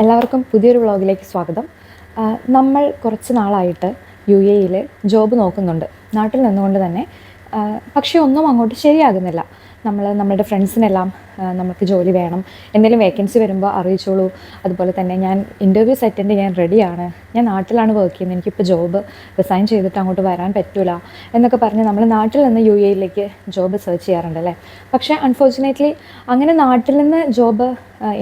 എല്ലാവർക്കും പുതിയൊരു വ്ളോഗിലേക്ക് സ്വാഗതം. നമ്മൾ കുറച്ച് നാളായിട്ട് യു എയിൽ ജോബ് നോക്കുന്നുണ്ട്. നാട്ടിൽ നിന്നുകൊണ്ട് തന്നെ പക്ഷേ ഒന്നും അങ്ങോട്ട് ശരിയാകുന്നില്ല. നമ്മൾ നമ്മുടെ ഫ്രണ്ട്സിനെല്ലാം നമുക്ക് ജോലി വേണം. എന്തെങ്കിലും വേക്കൻസി വരുമ്പോൾ അറിയിച്ചോളൂ. അതുപോലെ തന്നെ ഞാൻ ഇന്റർവ്യൂസ് അറ്റൻഡ് ചെയ്യാൻ റെഡിയാണ് ഞാൻ നാട്ടിലാണ് വർക്ക് ചെയ്യുന്നത്. എനിക്കിപ്പോൾ ജോബ് റിസൈൻ ചെയ്തിട്ട് അങ്ങോട്ട് വരാൻ പറ്റില്ല എന്നൊക്കെ പറഞ്ഞ് നമ്മൾ നാട്ടിൽ നിന്ന് യു എയിലേക്ക് ജോബ് സെർച്ച് ചെയ്യാറുണ്ട് അല്ലേ? പക്ഷേ അൺഫോർച്ചുനേറ്റ്ലി അങ്ങനെ നാട്ടിൽ നിന്ന് ജോബ്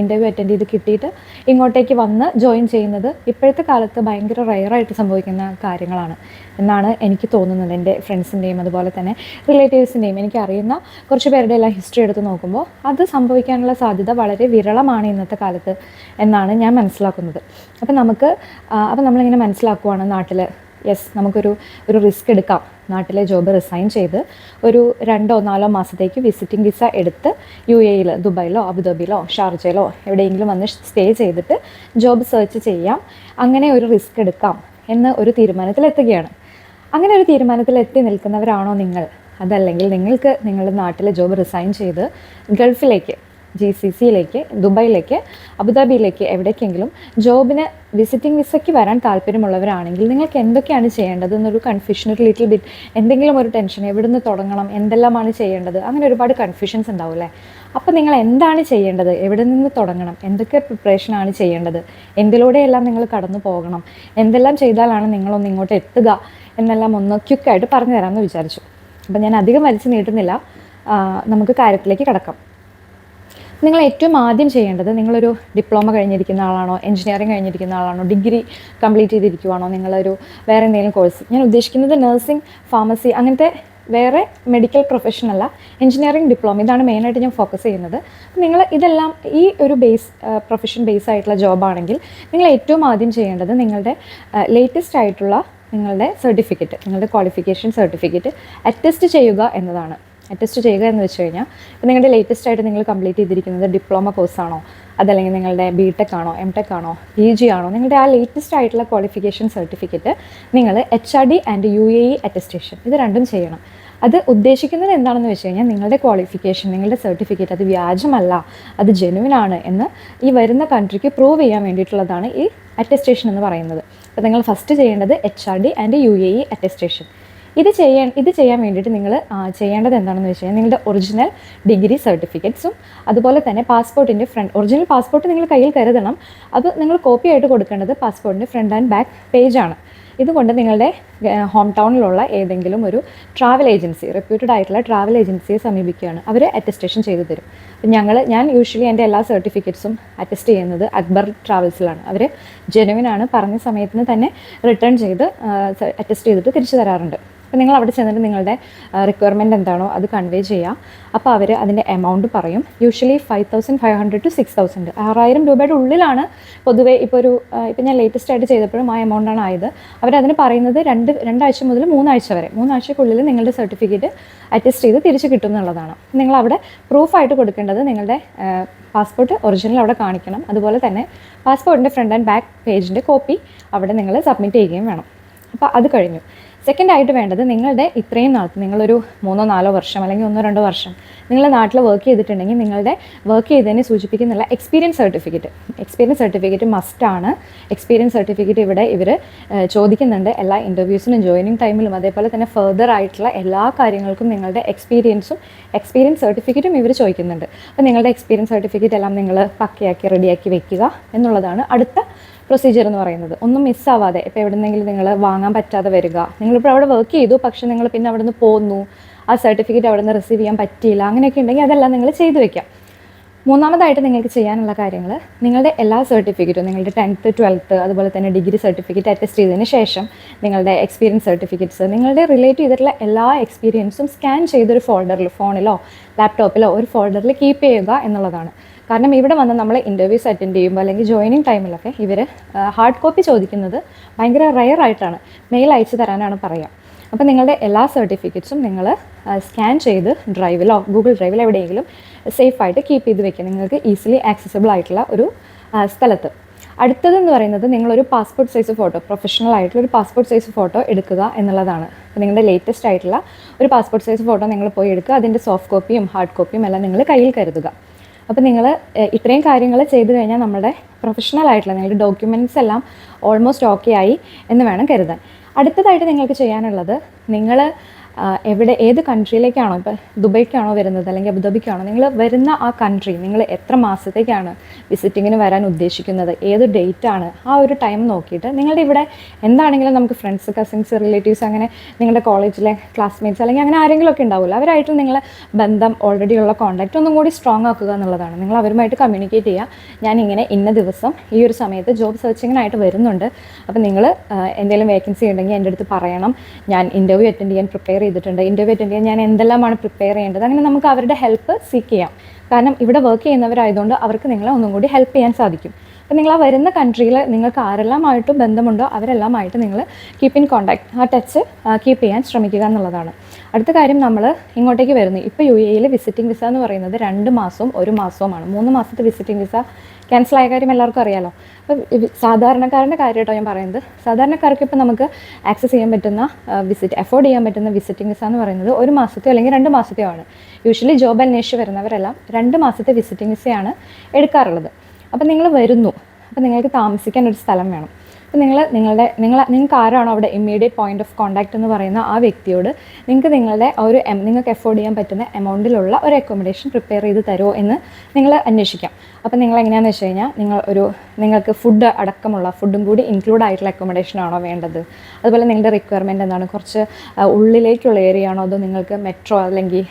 ഇന്റർവ്യൂ അറ്റൻഡ് ചെയ്ത് കിട്ടിയിട്ട് ഇങ്ങോട്ടേക്ക് വന്ന് ജോയിൻ ചെയ്യുന്നത് ഇപ്പോഴത്തെ കാലത്ത് ഭയങ്കര റയറായിട്ട് സംഭവിക്കുന്ന കാര്യങ്ങളാണ് എന്നാണ് എനിക്ക് തോന്നുന്നത്. എന്റെ ഫ്രണ്ട്സിന്റെയും അതുപോലെ തന്നെ റിലേറ്റീവ്സിന്റെയും എനിക്കറിയുന്ന കുറച്ച് പേരുടെ എല്ലാം ഹിസ്റ്ററി എടുത്ത് നോക്കുമ്പോൾ അത് സംഭവിക്കാനുള്ള സാധ്യത വളരെ വിരളമാണ് ഇന്നത്തെ കാലത്ത് എന്നാണ് ഞാൻ മനസ്സിലാക്കുന്നത്. അപ്പം നമുക്ക് അപ്പം നമ്മളിങ്ങനെ മനസ്സിലാക്കുവാണ് നാട്ടിൽ യെസ് നമുക്കൊരു ഒരു റിസ്ക് എടുക്കാം. നാട്ടിലെ ജോബ് റിസൈൻ ചെയ്ത് ഒരു രണ്ടോ നാലോ മാസത്തേക്ക് വിസിറ്റിംഗ് വിസ എടുത്ത് യു എയിൽ ദുബായിലോ അബുദാബിയിലോ ഷാർജയിലോ എവിടെയെങ്കിലും വന്ന് സ്റ്റേ ചെയ്തിട്ട് ജോബ് സെർച്ച് ചെയ്യാം. അങ്ങനെ ഒരു റിസ്ക് എടുക്കാം എന്ന് ഒരു തീരുമാനത്തിലെത്തുകയാണ്. അങ്ങനെ ഒരു തീരുമാനത്തിൽ എത്തി നിൽക്കുന്നവരാണോ നിങ്ങൾ? അതല്ലെങ്കിൽ നിങ്ങൾക്ക് നിങ്ങളുടെ നാട്ടിലെ ജോബ് റിസൈൻ ചെയ്ത് ഗൾഫിലേക്ക് ജി സി സിയിലേക്ക് ദുബായിലേക്ക് അബുദാബിയിലേക്ക് എവിടേക്കെങ്കിലും ജോബിന് വിസിറ്റിംഗ് വിസയ്ക്ക് വരാൻ താല്പര്യമുള്ളവരാണെങ്കിൽ നിങ്ങൾക്ക് എന്തൊക്കെയാണ് ചെയ്യേണ്ടത് എന്നൊരു കൺഫ്യൂഷൻ ഒരു ലിറ്റിൽ ബിറ്റ് എന്തെങ്കിലും ഒരു ടെൻഷൻ എവിടെ നിന്ന് തുടങ്ങണം എന്തെല്ലാമാണ് ചെയ്യേണ്ടത് അങ്ങനെ ഒരുപാട് കൺഫ്യൂഷൻസ് ഉണ്ടാവും അല്ലേ? അപ്പോൾ നിങ്ങൾ എന്താണ് ചെയ്യേണ്ടത്? എവിടെ നിന്ന് തുടങ്ങണം? എന്തൊക്കെ പ്രിപ്പറേഷനാണ് ചെയ്യേണ്ടത്? എന്തിലൂടെയെല്ലാം നിങ്ങൾ കടന്നു പോകണം? എന്തെല്ലാം ചെയ്താലാണ് നിങ്ങളൊന്ന് ഇങ്ങോട്ട് എത്തുക? എന്നെല്ലാം ഒന്ന് ക്യുക്കായിട്ട് പറഞ്ഞു തരാമെന്ന് വിചാരിച്ചു. അപ്പോൾ ഞാൻ അധികം വലിച്ചു നീട്ടുന്നില്ല. നമുക്ക് കാര്യത്തിലേക്ക് കിടക്കാം. നിങ്ങൾ ഏറ്റവും ആദ്യം ചെയ്യേണ്ടത് നിങ്ങളൊരു ഡിപ്ലോമ കഴിഞ്ഞിരിക്കുന്ന ആളാണോ എഞ്ചിനീയറിംഗ് കഴിഞ്ഞിരിക്കുന്ന ആളാണോ ഡിഗ്രി കംപ്ലീറ്റ് ചെയ്തിരിക്കുവാണോ നിങ്ങളൊരു വേറെ എന്തെങ്കിലും കോഴ്സ്? ഞാൻ ഉദ്ദേശിക്കുന്നത് നഴ്സിംഗ് ഫാർമസി അങ്ങനത്തെ വേറെ മെഡിക്കൽ പ്രൊഫഷൻ അല്ല എഞ്ചിനീയറിംഗ് ഡിപ്ലോമ. ഇതാണ് മെയിനായിട്ട് ഞാൻ ഫോക്കസ് ചെയ്യുന്നത്. നിങ്ങൾ ഇതെല്ലാം ഈ ഒരു ബേസ് പ്രൊഫഷൻ ബേസ് ആയിട്ടുള്ള ജോബാണെങ്കിൽ നിങ്ങൾ ഏറ്റവും ആദ്യം ചെയ്യേണ്ടത് നിങ്ങളുടെ ലേറ്റസ്റ്റ് ആയിട്ടുള്ള നിങ്ങളുടെ സർട്ടിഫിക്കറ്റ് നിങ്ങളുടെ ക്വാളിഫിക്കേഷൻ സർട്ടിഫിക്കറ്റ് അറ്റസ്റ്റ് ചെയ്യുക എന്നതാണ്. അറ്റസ്റ്റ് ചെയ്യുക എന്ന് വെച്ച് കഴിഞ്ഞാൽ ഇപ്പോൾ നിങ്ങളുടെ ലേറ്റസ്റ്റ് ആയിട്ട് നിങ്ങൾ കംപ്ലീറ്റ് ചെയ്തിരിക്കുന്നത് ഡിപ്ലോമ കോഴ്സാണോ അതല്ലെങ്കിൽ നിങ്ങളുടെ ബി ടെക് ആണോ എം ടെക് ആണോ പി ജി ആണോ? നിങ്ങളുടെ ആ ലേറ്റസ്റ്റ് ആയിട്ടുള്ള ക്വാളിഫിക്കേഷൻ സർട്ടിഫിക്കറ്റ് നിങ്ങൾ H R D and U A E attestation ഇത് രണ്ടും ചെയ്യണം. അത് ഉദ്ദേശിക്കുന്നത് എന്താണെന്ന് വെച്ച് കഴിഞ്ഞാൽ നിങ്ങളുടെ ക്വാളിഫിക്കേഷൻ നിങ്ങളുടെ സർട്ടിഫിക്കറ്റ് അത് വ്യാജമല്ല അത് ജെനുവിനാണ് എന്ന് ഈ വരുന്ന കൺട്രിക്ക് പ്രൂവ് ചെയ്യാൻ വേണ്ടിയിട്ടുള്ളതാണ് ഈ അറ്റസ്റ്റേഷൻ എന്ന് പറയുന്നത്. അപ്പോൾ നിങ്ങൾ ഫസ്റ്റ് ചെയ്യേണ്ടത് H R D and U A E attestation ഇത് ചെയ്യാൻ ഇത് ചെയ്യാൻ വേണ്ടിയിട്ട് നിങ്ങൾ ചെയ്യേണ്ടത് എന്താണെന്ന് വെച്ച് കഴിഞ്ഞാൽ നിങ്ങളുടെ ഒറിജിനൽ ഡിഗ്രി സർട്ടിഫിക്കറ്റ്സും അതുപോലെ തന്നെ പാസ്പോർട്ടിന്റെ ഫ്രണ്ട് ഒറിജിനൽ പാസ്പോർട്ട് നിങ്ങൾ കയ്യിൽ കരുതണം. അത് നിങ്ങൾ കോപ്പി ആയിട്ട് കൊടുക്കേണ്ടത് പാസ്പോർട്ടിന്റെ ഫ്രണ്ട് ആൻഡ് ബാക്ക് പേജാണ് ഇതുകൊണ്ട് നിങ്ങളുടെ ഹോം ടൗണിലുള്ള ഏതെങ്കിലും ഒരു ട്രാവൽ ഏജൻസി റെപ്യൂട്ടഡ് ആയിട്ടുള്ള ട്രാവൽ ഏജൻസിയെ സമീപിക്കുകയാണ്. അവർ അറ്റസ്റ്റേഷൻ ചെയ്തു തരും. അപ്പം ഞങ്ങൾ ഞാൻ യൂഷ്വലി എന്റെ എല്ലാ സർട്ടിഫിക്കറ്റ്സും അറ്റസ്റ്റ് ചെയ്യുന്നത് അക്ബർ ട്രാവൽസിലാണ് അവർ ജെനുവിൻ ആണ് പറഞ്ഞ സമയത്തിന് തന്നെ റിട്ടേൺ ചെയ്ത് അറ്റസ്റ്റ് ചെയ്തിട്ട് തിരിച്ചു തരാറുണ്ട്. അപ്പോൾ നിങ്ങൾ അവിടെ ചെന്നിട്ട് നിങ്ങളുടെ റിക്വയർമെന്റ് എന്താണോ അത് കൺവേ ചെയ്യുക അപ്പോൾ അവർ അതിന്റെ എമൗണ്ട് പറയും. Usually five thousand five hundred to six thousand ആറായിരം രൂപയുടെ ഉള്ളിലാണ് പൊതുവേ ഇപ്പോൾ ഒരു ഇപ്പോൾ ഞാൻ ലേറ്റസ്റ്റ് ആയിട്ട് ചെയ്തപ്പോഴും ആ എമൗണ്ടാണ് ആയത്. അവരതിന് പറയുന്നത് രണ്ട് രണ്ടാഴ്ച മുതൽ മൂന്നാഴ്ച വരെ. മൂന്നാഴ്ചക്കുള്ളിൽ നിങ്ങളുടെ സർട്ടിഫിക്കറ്റ് അറ്റസ്റ്റ് ചെയ്ത് തിരിച്ചു കിട്ടും എന്നുള്ളതാണ്. നിങ്ങൾ അവിടെ പ്രൂഫായിട്ട് കൊടുക്കേണ്ടത് നിങ്ങളുടെ പാസ്പോർട്ട് ഒറിജിനൽ അവിടെ കാണിക്കണം. അതുപോലെ തന്നെ പാസ്പോർട്ടിന്റെ ഫ്രണ്ട് ആൻഡ് ബാക്ക് പേജിന്റെ കോപ്പി അവിടെ നിങ്ങൾ സബ്മിറ്റ് ചെയ്യുകയും വേണം. അപ്പോൾ അത് കഴിഞ്ഞു. സെക്കൻഡ് ആയിട്ട് വേണ്ടത് നിങ്ങളുടെ ഇത്രയും നാളത്ത് നിങ്ങളൊരു മൂന്നോ നാലോ വർഷം അല്ലെങ്കിൽ ഒന്നോ രണ്ടോ വർഷം നിങ്ങൾ നാട്ടിൽ വർക്ക് ചെയ്തിട്ടുണ്ടെങ്കിൽ നിങ്ങളുടെ വർക്ക് ചെയ്തതിനെ സൂചിപ്പിക്കുന്നുള്ള എക്സ്പീരിയൻസ് സർട്ടിഫിക്കറ്റ് എക്സ്പീരിയൻസ് സർട്ടിഫിക്കറ്റ് മസ്റ്റാണ് എക്സ്പീരിയൻസ് സർട്ടിഫിക്കറ്റ് ഇവിടെ ഇവർ ചോദിക്കുന്നുണ്ട്. എല്ലാ ഇന്റർവ്യൂസിനും ജോയിനിങ് ടൈമിലും അതേപോലെ തന്നെ ഫെർദർ ആയിട്ടുള്ള എല്ലാ കാര്യങ്ങൾക്കും നിങ്ങളുടെ എക്സ്പീരിയൻസും എക്സ്പീരിയൻസ് സർട്ടിഫിക്കറ്റും ഇവർ ചോദിക്കുന്നുണ്ട്. അപ്പോൾ നിങ്ങളുടെ എക്സ്പീരിയൻസ് സർട്ടിഫിക്കറ്റ് എല്ലാം നിങ്ങൾ പക്കയാക്കി റെഡിയാക്കി വെക്കുക എന്നുള്ളതാണ് അടുത്ത പ്രൊസീജിയർ എന്ന് പറയുന്നത്. ഒന്നും മിസ്സാവാതെ ഇപ്പോൾ എവിടെന്നെങ്കിലും നിങ്ങൾ വാങ്ങാൻ പറ്റാതെ വരിക. നിങ്ങളിപ്പോൾ അവിടെ വർക്ക് ചെയ്തു പക്ഷേ നിങ്ങൾ പിന്നെ അവിടെ നിന്ന് പോന്നു. ആ സർട്ടിഫിക്കറ്റ് അവിടെ നിന്ന് റിസീവ് ചെയ്യാൻ പറ്റിയില്ല. അങ്ങനെയൊക്കെ ഉണ്ടെങ്കിൽ അതെല്ലാം നിങ്ങൾ ചെയ്തു വെക്കാം. മൂന്നാമതായിട്ട് നിങ്ങൾക്ക് ചെയ്യാനുള്ള കാര്യങ്ങൾ നിങ്ങളുടെ എല്ലാ സർട്ടിഫിക്കറ്റും നിങ്ങളുടെ ടെൻത്ത് ട്വൽത്ത് അതുപോലെ തന്നെ ഡിഗ്രി സർട്ടിഫിക്കറ്റ് അറ്റസ്റ്റ് ചെയ്തതിന് ശേഷം നിങ്ങളുടെ എക്സ്പീരിയൻസ് സർട്ടിഫിക്കറ്റ്സ് നിങ്ങളുടെ റിലേറ്റ് ചെയ്തിട്ടുള്ള എല്ലാ എക്സ്പീരിയൻസും സ്കാൻ ചെയ്തൊരു ഫോൾഡറിൽ ഫോണിലോ ലാപ്ടോപ്പിലോ ഒരു ഫോൾഡറിൽ കീപ്പ് ചെയ്യുക എന്നുള്ളതാണ്. കാരണം ഇവിടെ വന്ന് നമ്മൾ ഇന്റർവ്യൂസ് അറ്റൻഡ് ചെയ്യുമ്പോൾ അല്ലെങ്കിൽ ജോയിനിങ് ടൈമിലൊക്കെ ഇവർ ഹാർഡ് കോപ്പി ചോദിക്കുന്നത് ഭയങ്കര റയർ ആയിട്ടാണ്. മെയിൽ അയച്ചു തരാനാണ് പറയുക അപ്പോൾ നിങ്ങളുടെ എല്ലാ സർട്ടിഫിക്കറ്റ്സും നിങ്ങൾ സ്കാൻ ചെയ്ത് ഡ്രൈവിലോ ഗൂഗിൾ ഡ്രൈവിലോ എവിടെയെങ്കിലും സേഫായിട്ട് കീപ്പ് ചെയ്ത് വെക്കുക. നിങ്ങൾക്ക് ഈസിലി ആക്സസിബിൾ ആയിട്ടുള്ള ഒരു സ്ഥലത്ത്. അടുത്തതെന്ന് പറയുന്നത് നിങ്ങളൊരു പാസ്പോർട്ട് സൈസ് ഫോട്ടോ പ്രൊഫഷണൽ ആയിട്ടുള്ള ഒരു പാസ്പോർട്ട് സൈസ് ഫോട്ടോ എടുക്കുക എന്നുള്ളതാണ്. അപ്പോൾ നിങ്ങളുടെ ലേറ്റസ്റ്റ് ആയിട്ടുള്ള ഒരു പാസ്പോർട്ട് സൈസ് ഫോട്ടോ നിങ്ങൾ പോയി എടുക്കുക. അതിന്റെ സോഫ്റ്റ് കോപ്പിയും ഹാർഡ് കോപ്പിയും എല്ലാം നിങ്ങൾ കയ്യിൽ കരുതുക. അപ്പോൾ നിങ്ങൾ ഇത്രയും കാര്യങ്ങൾ ചെയ്തു കഴിഞ്ഞാൽ നമ്മുടെ പ്രൊഫഷണൽ ആയിട്ടുള്ള നിങ്ങളുടെ ഡോക്യുമെന്റ്സ് എല്ലാം ഓൾമോസ്റ്റ് ഓക്കെ ആയി എന്ന് വേണം കരുതാൻ. അടുത്തതായിട്ട് നിങ്ങൾക്ക് ചെയ്യാനുള്ളത് നിങ്ങൾ എവിടെ ഏത് കൺട്രിയിലേക്കാണോ ഇപ്പോൾ ദുബൈക്കാണോ വരുന്നത് അല്ലെങ്കിൽ അബുദാബിക്കാണോ നിങ്ങൾ വരുന്ന ആ കൺട്രി നിങ്ങൾ എത്ര മാസത്തേക്കാണ് വിസിറ്റിങ്ങിന് വരാൻ ഉദ്ദേശിക്കുന്നത് ഏത് ഡേറ്റ് ആണ് ആ ഒരു ടൈം നോക്കിയിട്ട് നിങ്ങളുടെ ഇവിടെ എന്താണെങ്കിലും നമുക്ക് ഫ്രണ്ട്സ് കസിൻസ് റിലേറ്റീവ്സ് അങ്ങനെ നിങ്ങളുടെ കോളേജിലെ ക്ലാസ്മേറ്റ്സ് അല്ലെങ്കിൽ അങ്ങനെ ആരെങ്കിലും ഒക്കെ ഉണ്ടാവില്ല അവരായിട്ട് നിങ്ങളെ ബന്ധം ഓൾറെഡി ഉള്ള കോൺടാക്റ്റ് ഒന്നും കൂടി സ്ട്രോങ് ആക്കുക എന്നുള്ളതാണ്. നിങ്ങൾ അവരുമായിട്ട് കമ്മ്യൂണിക്കേറ്റ് ചെയ്യുക. ഞാൻ ഇങ്ങനെ ഇന്ന ദിവസം ഈ ഒരു സമയത്ത് ജോബ് സെർച്ചിങ്ങിനായിട്ട് വരുന്നുണ്ട്. അപ്പോൾ നിങ്ങൾ എന്തെങ്കിലും വേക്കൻസി ഉണ്ടെങ്കിൽ എന്റെ അടുത്ത് പറയണം. ഞാൻ ഇന്റർവ്യൂ അറ്റൻഡ് ചെയ്യാൻ പ്രിപ്പയർ ചെയ്തിട്ടുണ്ട് ഇന്റർവ്യൂ അറ്റൻഡ് ചെയ്യാൻ ഞാൻ എന്തെല്ലാമാണ് പ്രിപ്പയർ ചെയ്യേണ്ടത് അങ്ങനെ നമുക്ക് അവരുടെ ഹെൽപ്പ് സീക്ക് ചെയ്യാം. കാരണം ഇവിടെ വർക്ക് ചെയ്യുന്നവരായതുകൊണ്ട് അവർക്ക് നിങ്ങളെ ഒന്നും കൂടി ഹെൽപ്പ് ചെയ്യാൻ സാധിക്കും. അപ്പോൾ നിങ്ങൾ ആ വരുന്ന കൺട്രിയിൽ നിങ്ങൾക്ക് ആരെല്ലാമായിട്ടും ബന്ധമുണ്ടോ അവരെല്ലാമായിട്ട് നിങ്ങൾ കീപ്പ് ഇൻ കോൺടാക്ട് ആ ടച്ച് കീപ്പ് ചെയ്യാൻ ശ്രമിക്കുക എന്നുള്ളതാണ്. അടുത്ത കാര്യം നമ്മൾ ഇങ്ങോട്ടേക്ക് വരുന്നു. ഇപ്പോൾ യു എയിൽ വിസിറ്റിംഗ് വിസ എന്ന് പറയുന്നത് രണ്ട് മാസവും ഒരു മാസവുമാണ്. മൂന്ന് മാസത്തെ വിസിറ്റിംഗ് വിസ ക്യാൻസൽ ആയ കാര്യം എല്ലാവർക്കും അറിയാലോ. അപ്പോൾ സാധാരണക്കാരന്റെ കാര്യം കേട്ടോ ഞാൻ പറയുന്നത്. സാധാരണക്കാർക്ക് ഇപ്പോൾ നമുക്ക് ആക്സസ് ചെയ്യാൻ പറ്റുന്ന വിസിറ്റ് അഫോർഡ് ചെയ്യാൻ പറ്റുന്ന വിസിറ്റിംഗ് വിസ എന്ന് പറയുന്നത് ഒരു മാസത്തെയോ അല്ലെങ്കിൽ രണ്ട് മാസത്തെയോ ആണ്. യൂഷ്വലി ജോബ് അന്വേഷിച്ച് വരുന്നവരെല്ലാം രണ്ട് മാസത്തെ വിസിറ്റിംഗ് വിസയാണ് എടുക്കാറുള്ളത്. അപ്പോൾ നിങ്ങൾ വരുന്നു. അപ്പോൾ നിങ്ങൾക്ക് താമസിക്കാൻ ഒരു സ്ഥലം വേണം. അപ്പോൾ നിങ്ങൾ നിങ്ങളുടെ നിങ്ങൾ നിങ്ങൾക്ക് ആരാണോ അവിടെ ഇമ്മീഡിയറ്റ് പോയിന്റ് ഓഫ് കോൺടാക്റ്റ് എന്ന് പറയുന്ന ആ വ്യക്തിയോട് നിങ്ങൾക്ക് നിങ്ങളുടെ ഒരു നിങ്ങൾക്ക് എഫോർഡ് ചെയ്യാൻ പറ്റുന്ന എമൗണ്ടിലുള്ള ഒരു അക്കോമഡേഷൻ പ്രിപ്പയർ ചെയ്ത് തരുമോ എന്ന് നിങ്ങൾ അന്വേഷിക്കാം. അപ്പോൾ നിങ്ങൾ എങ്ങനെയാണെന്ന് വെച്ച് കഴിഞ്ഞാൽ നിങ്ങൾ ഒരു നിങ്ങൾക്ക് ഫുഡ് അടക്കമുള്ള ഫുഡും കൂടി ഇൻക്ലൂഡ് ആയിട്ടുള്ള അക്കോമഡേഷൻ ആണോ വേണ്ടത്? അതുപോലെ നിങ്ങളുടെ റിക്വയർമെന്റ് എന്താണ്? കുറച്ച് ഉള്ളിലേക്കുള്ള ഏരിയ ആണോ അതോ നിങ്ങൾക്ക് മെട്രോ അല്ലെങ്കിൽ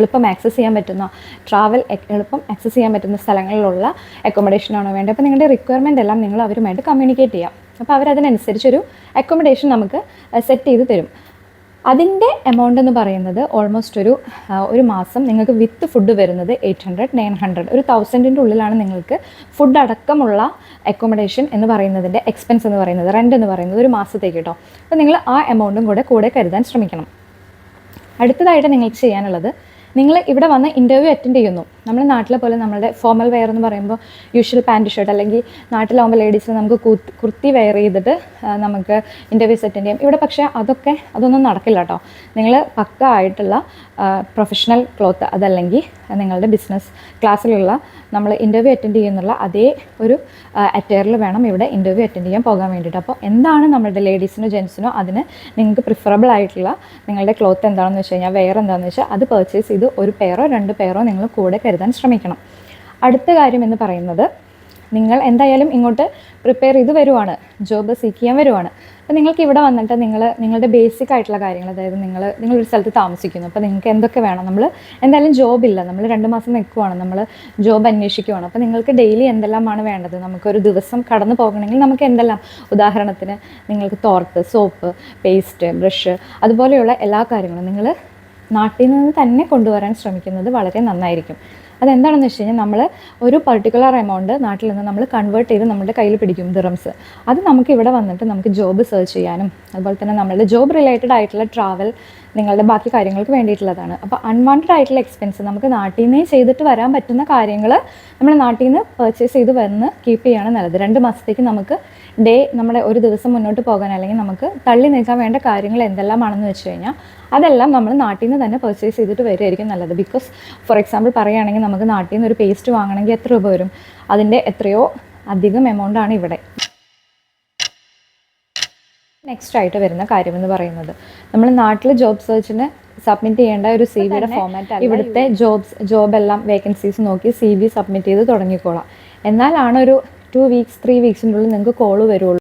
എളുപ്പം ആക്സസ് ചെയ്യാൻ പറ്റുന്ന ട്രാവൽ എളുപ്പം ആക്സസ് ചെയ്യാൻ പറ്റുന്ന സ്ഥലങ്ങളിലുള്ള അക്കോമഡേഷൻ ആണോ വേണ്ടത്? അപ്പോൾ നിങ്ങളുടെ റിക്വയർമെന്റ് എല്ലാം നിങ്ങൾ അവരുമായിട്ട് കമ്മ്യൂണിക്കേറ്റ് ചെയ്യാം. അപ്പോൾ അവരതിനനുസരിച്ചൊരു അക്കോമഡേഷൻ നമുക്ക് സെറ്റ് ചെയ്ത് തരും. അതിന്റെ എമൗണ്ട് എന്ന് പറയുന്നത് ഓൾമോസ്റ്റ് ഒരു ഒരു മാസം നിങ്ങൾക്ക് വിത്ത് ഫുഡ് വരുന്നത് എയ്റ്റ് ഹൺഡ്രഡ് നയൻ ഹൺഡ്രഡ് ഒരു തൗസൻഡിന്റെ ഉള്ളിലാണ് നിങ്ങൾക്ക് ഫുഡ് അടക്കമുള്ള അക്കോമഡേഷൻ എന്ന് പറയുന്നതിന്റെ എക്സ്പെൻസ് എന്ന് പറയുന്നത് റെന്റ് എന്ന് പറയുന്നത് ഒരു മാസത്തേക്ക് കേട്ടോ അപ്പോൾ നിങ്ങൾ ആ എമൗണ്ടും കൂടെ കൂടെ കരുതാൻ ശ്രമിക്കണം. അടുത്തതായിട്ട് നിങ്ങൾക്ക് ചെയ്യാനുള്ളത് നിങ്ങൾ ഇവിടെ വന്ന് ഇന്റർവ്യൂ അറ്റൻഡ് ചെയ്യുന്നു. നമ്മൾ നാട്ടിലെ പോലെ നമ്മുടെ ഫോമൽ വെയർ എന്ന് പറയുമ്പോൾ യൂഷ്വൽ പാന്റ് ഷർട്ട് അല്ലെങ്കിൽ നാട്ടിലാവുമ്പോൾ ലേഡീസ് നമുക്ക് കുർത്തി- വെയർ ചെയ്തിട്ട് നമുക്ക് ഇന്റർവ്യൂസ് അറ്റൻഡ് ചെയ്യാം. ഇവിടെ പക്ഷേ അതൊക്കെ അതൊന്നും നടക്കില്ല കേട്ടോ നിങ്ങൾ പക്ക ആയിട്ടുള്ള പ്രൊഫഷണൽ ക്ലോത്ത് അതല്ലെങ്കിൽ നിങ്ങളുടെ ബിസിനസ് ക്ലാസ്സിലുള്ള നമ്മൾ ഇന്റർവ്യൂ അറ്റൻഡ് ചെയ്യുന്നുള്ള അതേ ഒരു അറ്റയറിൽ വേണം ഇവിടെ ഇന്റർവ്യൂ അറ്റൻഡ് ചെയ്യാൻ പോകാൻ വേണ്ടിയിട്ട്. അപ്പോൾ എന്താണ് നമ്മുടെ ലേഡീസിനോ ജെൻസിനോ അതിന് നിങ്ങൾക്ക് പ്രിഫറബിൾ ആയിട്ടുള്ള നിങ്ങളുടെ ക്ലോത്ത് എന്താണെന്ന് വെച്ച് കഴിഞ്ഞാൽ വെയർ എന്താണെന്ന് വെച്ചാൽ അത് പർച്ചേസ് ചെയ്ത് ഒരു പെയറോ രണ്ട് പെയറോ നിങ്ങൾ കൂടെ കരുതാൻ ശ്രമിക്കണം. അടുത്ത കാര്യം എന്ന് പറയുന്നത് നിങ്ങൾ എന്തായാലും ഇങ്ങോട്ട് പ്രിപ്പയർ ചെയ്ത് വരുവാണ്. ജോബ് സീക്ക് ചെയ്യാൻ വരുവാണ്. അപ്പോൾ നിങ്ങൾക്ക് ഇവിടെ വന്നിട്ട് നിങ്ങൾ നിങ്ങളുടെ ബേസിക് ആയിട്ടുള്ള കാര്യങ്ങൾ അതായത് നിങ്ങൾ നിങ്ങളൊരു സ്ഥലത്ത് താമസിക്കുന്നു. അപ്പോൾ നിങ്ങൾക്ക് എന്തൊക്കെ വേണം? നമ്മൾ എന്തായാലും ജോബില്ല നമ്മൾ രണ്ട് മാസം നിൽക്കുവാണ്. നമ്മൾ ജോബ് അന്വേഷിക്കുവാണ്. അപ്പോൾ നിങ്ങൾക്ക് ഡെയിലി എന്തെല്ലാമാണ് വേണ്ടത്? നമുക്കൊരു ദിവസം കടന്നു പോകണമെങ്കിൽ നമുക്ക് എന്തെല്ലാം? ഉദാഹരണത്തിന് നിങ്ങൾക്ക് തോർത്ത് സോപ്പ് പേസ്റ്റ് ബ്രഷ് അതുപോലെയുള്ള എല്ലാ കാര്യങ്ങളും നിങ്ങൾ നാട്ടിൽ നിന്ന് തന്നെ കൊണ്ടുവരാൻ ശ്രമിക്കുന്നത് വളരെ നന്നായിരിക്കും. അതെന്താണെന്ന് വെച്ച് കഴിഞ്ഞാൽ നമ്മൾ ഒരു പർട്ടിക്കുലർ എമൗണ്ട് നാട്ടിൽ നിന്ന് നമ്മൾ കൺവേർട്ട് ചെയ്ത് നമ്മുടെ കയ്യിൽ പിടിക്കും ദിറംസ് അത് നമുക്ക് ഇവിടെ വന്നിട്ട് നമുക്ക് ജോബ് സെർച്ച് ചെയ്യാനും അതുപോലെ തന്നെ നമ്മളുടെ ജോബ് റിലേറ്റഡ് ആയിട്ടുള്ള ട്രാവൽ നിങ്ങളുടെ ബാക്കി കാര്യങ്ങൾക്ക് വേണ്ടിയിട്ടുള്ളതാണ്. അപ്പോൾ അൺവാണ്ടഡ് ആയിട്ടുള്ള എക്സ്പെൻസ് നമുക്ക് നാട്ടിൽ നിന്നേ ചെയ്തിട്ട് വരാൻ പറ്റുന്ന കാര്യങ്ങൾ നമ്മൾ നാട്ടിൽ നിന്ന് പർച്ചേസ് ചെയ്ത് വന്ന് കീപ്പ് ചെയ്യുകയാണ് നല്ലത്. രണ്ട് മാസത്തേക്ക് നമുക്ക് ഡേ നമ്മുടെ ഒരു ദിവസം മുന്നോട്ട് പോകാൻ അല്ലെങ്കിൽ നമുക്ക് തള്ളി നീക്കാൻ വേണ്ട കാര്യങ്ങൾ എന്തെല്ലാമാണെന്ന് വെച്ച് കഴിഞ്ഞാൽ അതെല്ലാം നമ്മൾ നാട്ടിൽ നിന്ന് തന്നെ പർച്ചേസ് ചെയ്തിട്ട് വരികയായിരിക്കും നല്ലത്. ബിക്കോസ് ഫോർ എക്സാമ്പിൾ പറയുകയാണെങ്കിൽ നമുക്ക് നാട്ടിൽ നിന്ന് ഒരു പേസ്റ്റ് വാങ്ങണമെങ്കിൽ എത്ര രൂപ വരും? അതിന്റെ എത്രയോ അധികം എമൗണ്ടാണ് ഇവിടെ. നെക്സ്റ്റ് ആയിട്ട് വരുന്ന കാര്യം എന്ന് പറയുന്നത് നമ്മൾ നാട്ടിൽ ജോബ് സെർച്ചിന് സബ്മിറ്റ് ചെയ്യേണ്ട ഒരു സി വിയുടെ ഫോമാറ്റ് ഇവിടുത്തെ ജോബ്സ് ജോബ് എല്ലാം വേക്കൻസീസ് നോക്കി സി വി സബ്മിറ്റ് ചെയ്ത് തുടങ്ങിക്കോളാം. എന്നാലാണ് ഒരു ടു വീക്സ് ത്രീ വീക്സിന്റെ ഉള്ളിൽ നിങ്ങൾക്ക് കോൾ വരുള്ളൂ.